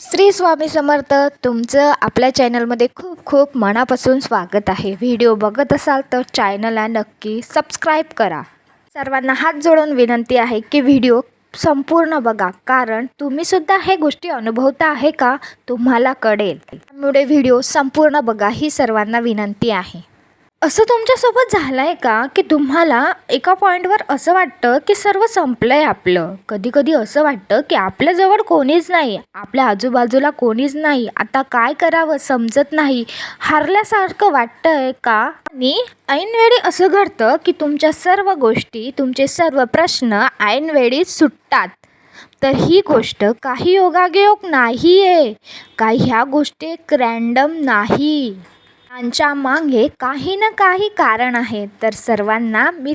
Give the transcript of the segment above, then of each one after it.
श्री स्वामी समर्थ तुमचं आपल्या चॅनलमध्ये खूप खूप मनापासून स्वागत आहे. व्हिडिओ बघत असाल तर चॅनलला नक्की सबस्क्राईब करा. सर्वांना हात जोडून विनंती आहे की व्हिडिओ संपूर्ण बघा कारण तुम्हीसुद्धा हे गोष्टी अनुभवता आहे का? तुम्हाला कळेल. त्यामुळे व्हिडिओ संपूर्ण बघा ही सर्वांना विनंती आहे. असं तुमच्यासोबत झालं आहे का की तुम्हाला एका पॉईंटवर असं वाटतं की सर्व संपलं आहे आपलं? कधी कधी असं वाटतं की आपल्याजवळ कोणीच नाही आपल्या आजूबाजूला कोणीच नाही आता काय करावं समजत नाही. हारल्यासारखं वाटतं आहे का? आणि ऐनवेळी असं घडतं की तुमच्या सर्व गोष्टी तुमचे सर्व प्रश्न ऐनवेळी सुटतात. तर ही गोष्ट काही योगायोग नाही आहे काही ह्या गोष्टी एक रॅन्डम नाही. त्यांच्या मागे काही ना काही कारण आहे. तर सर्वांना मी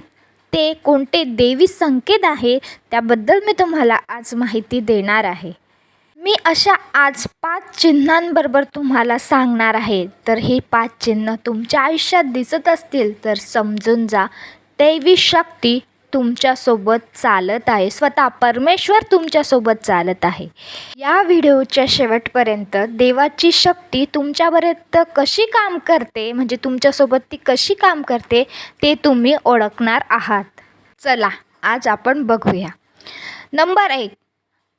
ते कोणते देवी संकेत आहे त्याबद्दल मी तुम्हाला आज माहिती देणार आहे. मी अशा आज पाच चिन्हांबरोबर तुम्हाला सांगणार आहे. तर हे पाच चिन्ह तुमच्या आयुष्यात दिसत असतील तर समजून जा. दैवी शक्ती तुमच्यासोबत चालत आहे. स्वतः परमेश्वर तुमच्यासोबत चालत आहे. या व्हिडिओच्या शेवटपर्यंत देवाची शक्ती तुमच्यापर्यंत कशी काम करते म्हणजे तुमच्यासोबत ती कशी काम करते ते तुम्ही ओळखणार आहात. चला आज आपण बघूया. नंबर एक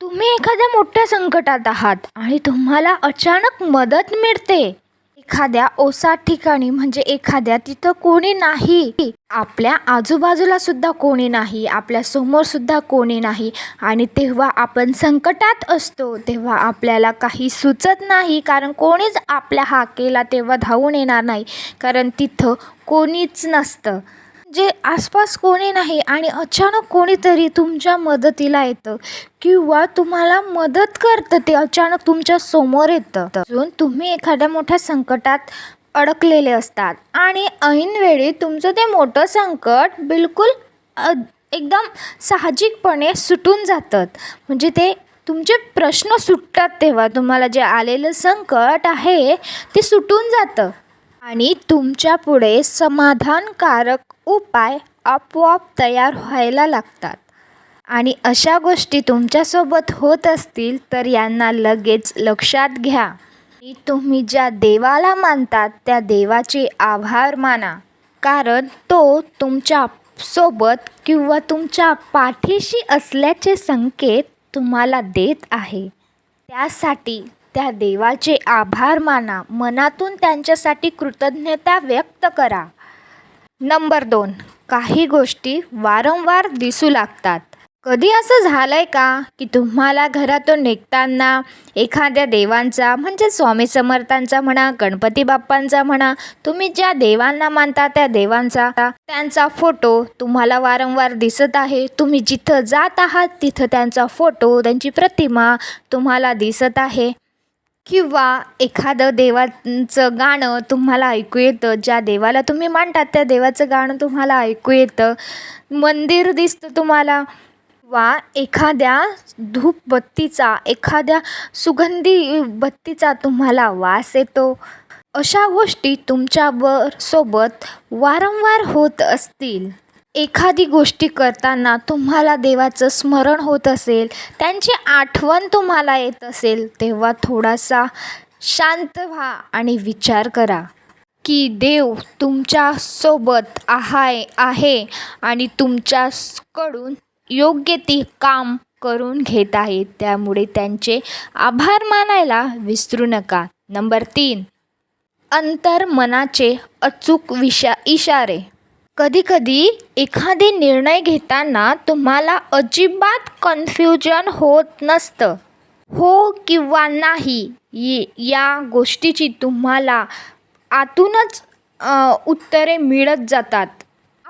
तुम्ही एखाद्या मोठ्या संकटात आहात आणि तुम्हाला अचानक मदत मिळते. एखाद्या ओसाड ठिकाणी म्हणजे एखाद्या तिथं कोणी नाही. आपल्या आजूबाजूला सुद्धा कोणी नाही. आपल्यासमोर सुद्धा कोणी नाही. आणि तेव्हा आपण संकटात असतो. तेव्हा आपल्याला काही सुचत नाही. कारण कोणीच आपल्या हाकेला तेव्हा धावून येणार नाही. कारण तिथं कोणीच नसतं. जे आसपास कोणी नाही आणि अचानक कोणीतरी तुमच्या मदतीला येतं किंवा तुम्हाला मदत करतं ते अचानक तुमच्यासमोर येतं. अजून तुम्ही एखाद्या मोठ्या संकटात अडकलेले असतात आणि ऐनवेळी तुमचं ते मोठं संकट बिलकुल एकदम साहजिकपणे सुटून जातं. म्हणजे ते तुमचे प्रश्न सुटतात तेव्हा तुम्हाला जे आलेलं संकट आहे ते सुटून जातं. आणि तुमच्यापुढे समाधानकारक उपाय आपोआप तयार व्हायला लागतात. आणि अशा गोष्टी तुमच्यासोबत होत असतील तर यांना लगेच लक्षात घ्या. तुम्ही ज्या देवाला मानतात त्या देवाचे आभार माना. कारण तो तुमच्यासोबत किंवा तुमच्या पाठीशी असल्याचे संकेत तुम्हाला देत आहे. त्यासाठी त्या देवाचे आभार माना. मनातून त्यांच्यासाठी कृतज्ञता व्यक्त करा. नंबर दोन. काही गोष्टी वारंवार दिसू लागतात. कधी असं झालं आहे का की तुम्हाला घरातून निघताना एखाद्या देवांचा म्हणजे स्वामी समर्थांचा म्हणा गणपती बाप्पांचा म्हणा तुम्ही ज्या देवांना मानता त्या देवांचा त्यांचा फोटो तुम्हाला वारंवार दिसत आहे. तुम्ही जिथं जात आहात तिथं त्यांचा फोटो त्यांची प्रतिमा तुम्हाला दिसत आहे. किंवा एखादं देवाचं गाणं तुम्हाला ऐकू येतं ज्या देवाला तुम्ही मानतात त्या देवाचं गाणं तुम्हाला ऐकू येतं. मंदिर दिसतं तुम्हाला. वा एखाद्या धूपबत्तीचा एखाद्या सुगंधी बत्तीचा तुम्हाला वास येतो. अशा गोष्टी तुमच्यावर सोबत वारंवार होत असतील. एखादी गोष्टी करताना तुम्हाला देवाचं स्मरण होत असेल त्यांची आठवण तुम्हाला येत असेल तेव्हा थोडासा शांत व्हा आणि विचार करा की देव तुमच्यासोबत आहाय आहे आणि तुमच्याकडून योग्य ती काम करून घेत आहे. त्यामुळे त्यांचे आभार मानायला विसरू नका. नंबर तीन अंतर्मनाचे अचूक विशा इशारे. कधीकधी एखादे निर्णय घेताना तुम्हाला अजिबात कन्फ्युजन होत नसतं. हो किंवा नाही ये- या गोष्टीची तुम्हाला आतूनच उत्तरे मिळत जातात.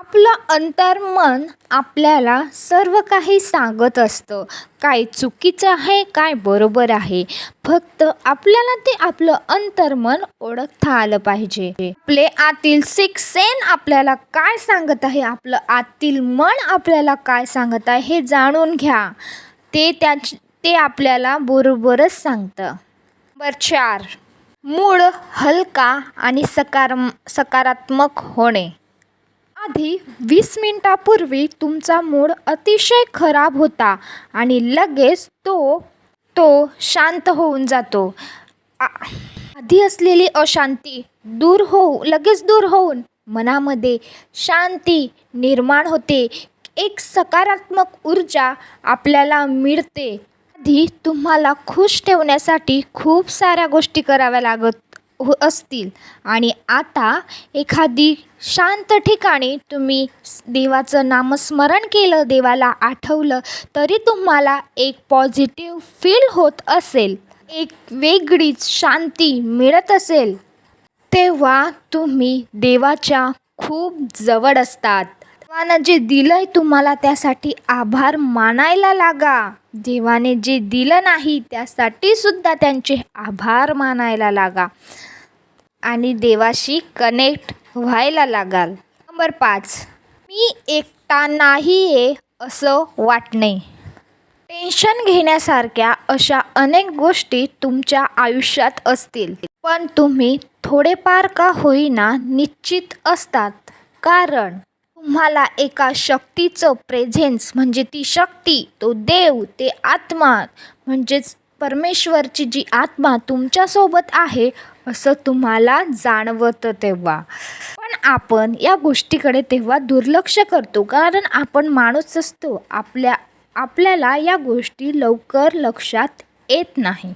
आपलं अंतर्मन आपल्याला सर्व काही सांगत असतं. काय चुकीचं आहे काय बरोबर आहे. फक्त आपल्याला ते आपलं अंतर्मन ओळखता आलं पाहिजे. आपले आतील सिक्स सेन आपल्याला काय सांगत आहे आपलं आतील मन आपल्याला काय सांगत आहे हे जाणून घ्या. ते त्या ते आपल्याला बरोबरच सांगतं. नंबर चार. मूळ हलका आणि सकार सकारात्मक होणे. आधी वीस मिनटापूर्वी तुमचा मूड अतिशय खराब होता आणि लगेच तो तो शांत होऊन जातो. आ आधी असलेली अशांती दूर होऊ लगेच दूर होऊन मनामध्ये शांती निर्माण होते. एक सकारात्मक ऊर्जा आपल्याला मिळते. आधी तुम्हाला खुश ठेवण्यासाठी खूप साऱ्या गोष्टी कराव्या लागत हो असतील. आणि आता एखादी शांत ठिकाणी तुम्ही देवाचं नामस्मरण केलं देवाला आठवलं तरी तुम्हाला एक पॉझिटिव्ह फील होत असेल. एक वेगळीच शांती मिळत असेल. तेव्हा तुम्ही देवाच्या खूप जवळ असतात. देवानं जे दिलंय तुम्हाला त्यासाठी आभार मानायला लागा. देवाने जे दिलं नाही त्यासाठी सुद्धा त्यांचे आभार मानायला लागा. आणि देवाशी कनेक्ट व्हायला लागाल. नंबर पाच. मी एकटा नाही आहे असं वाटणे. टेन्शन घेण्यासारख्या अशा अनेक गोष्टी तुमच्या आयुष्यात असतील. पण तुम्ही थोडेफार का होईना निश्चित असतात. कारण तुम्हाला एका शक्तीचं प्रेझेन्स म्हणजे ती शक्ती तो देव ते आत्मा म्हणजेच परमेश्वरची जी आत्मा तुमच्यासोबत आहे असं तुम्हाला जाणवतं तेव्हा. पण आपण या गोष्टीकडे तेव्हा दुर्लक्ष करतो कारण आपण माणूस असतो. आपल्या आपल्याला या गोष्टी लवकर लक्षात येत नाही.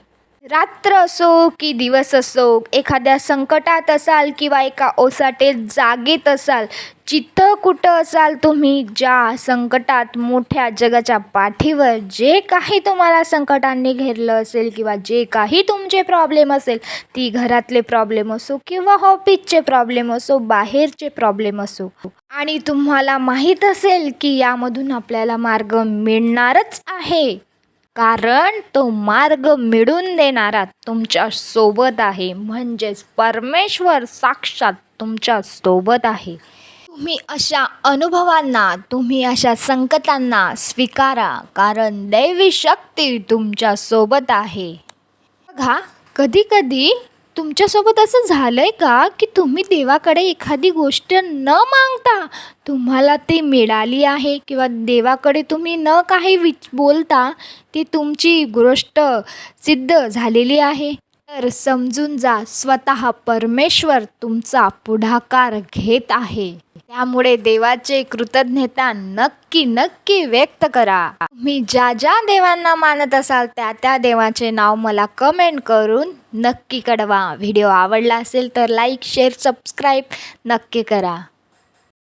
रात्र असो की दिवस असो एखाद्या संकटात असाल किंवा एका ओसाटेत जागेत असाल जिथं कुठं असाल तुम्ही ज्या संकटात मोठ्या जगाच्या पाठीवर जे काही तुम्हाला संकटांनी घेरलं असेल किंवा जे काही तुमचे प्रॉब्लेम असेल ती घरातले प्रॉब्लेम असो किंवा हॉबीजचे प्रॉब्लेम असो बाहेरचे प्रॉब्लेम असो. आणि तुम्हाला माहीत असेल की यामधून आपल्याला मार्ग मिळणारच आहे. कारण तो मार्ग मिळून देणारा तुमच्यासोबत आहे. म्हणजेच परमेश्वर साक्षात तुमच्यासोबत आहे. तुम्ही अशा अनुभवांना तुम्ही अशा संकटांना स्वीकारा कारण दैवी शक्ती तुमच्यासोबत आहे. बघा कधी कधी तुमच्यासोबत असं झालं आहे का की तुम्ही देवाकडे एखादी गोष्ट न मागता तुम्हाला ती मिळाली आहे? किंवा देवाकडे तुम्ही न काही विच बोलता ती तुमची गोष्ट सिद्ध झालेली आहे? तर समजून जा स्वतः परमेश्वर तुमचा पुढाकार घेत आहे. त्यामुळे देवाचे कृतज्ञता नक्की नक्की व्यक्त करा. तुम्ही ज्या ज्या देवांना मानत असाल त्या त्या देवाचे नाव मला कमेंट करून नक्की कळवा. व्हिडिओ आवडला असेल तर लाईक शेअर सबस्क्राईब नक्की करा.